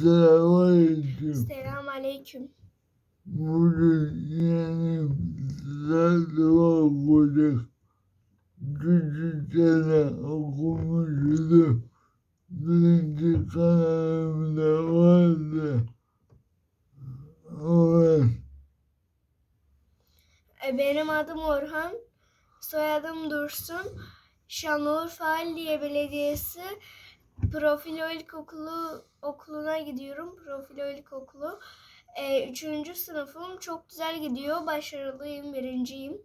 Selamünaleyküm. Selam aleyküm. Bugün yeni güzel dua okuduk. Küçükken okumuştum. Birinci kanalımda vardı. Evet. E, Benim adım Orhan. Soyadım Dursun. Şanlıurfa Halliye Belediyesi Profilo İlkokulu okuluna gidiyorum. Profilo İlkokulu. E, üçüncü sınıfım. Çok güzel gidiyor. Başarılıyım. Birinciyim.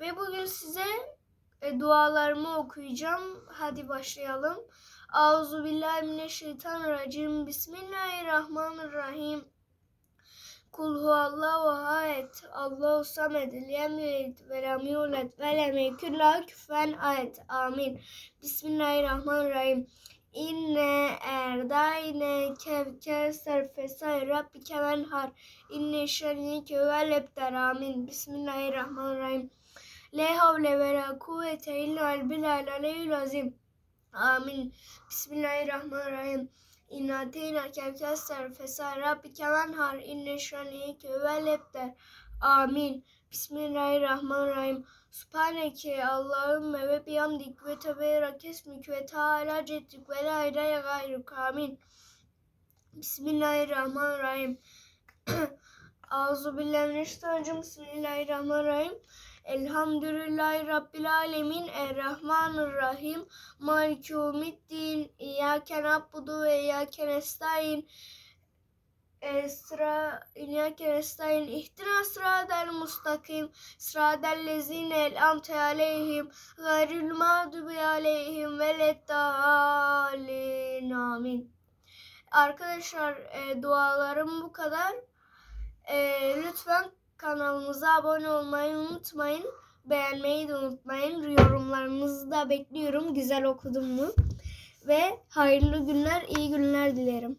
Ve bugün size e, dualarımı okuyacağım. Hadi başlayalım. Auzu billahi mineşşeytanirracim. Bismillahirrahmanirrahim. Kul huvallahu ahad. Allahu samed. Lem yelid ve lem yulad ve lem yekun lahu kufuven ahad. Amin. Bismillahirrahmanirrahim. İnne erdayne kevkeser fesay rabbike venhar. İnne şenike vel ebter. Amin. Bismillahirrahmanirrahim. La havle ve la kuvvete illa billahil aliyyil azim. Amin. Bismillahirrahmanirrahim. İnna ateyna kevkeser fesay rabbike venhar. İnne şenike vel ebter. Amin. Bismillahirrahmanirrahim. Subhaneke Allahümme ve bihamdik ve teberek esmik ve teala cettik ve la ilahe gayruk. Amin. Bismillahirrahmanirrahim. Auzu billahi mineşşeytanirracim. Bismillahirrahmanirrahim. Elhamdülillahi Rabbil alemin. Errahmanirrahim. Maliki yevmiddin. İyyâke na'budu ve iyyâke nestaîn. Esra İyyâke nestaîn. İhtina sıratal mustakim. Sıratal lezîne el'amte aleyhim. Gayril mağdubi aleyhim veleddâlin. Amin. Arkadaşlar e, dualarım bu kadar. E, lütfen kanalımıza abone olmayı unutmayın. Beğenmeyi de unutmayın. Yorumlarınızı da bekliyorum. Güzel okudum mu? Ve hayırlı günler, iyi günler dilerim.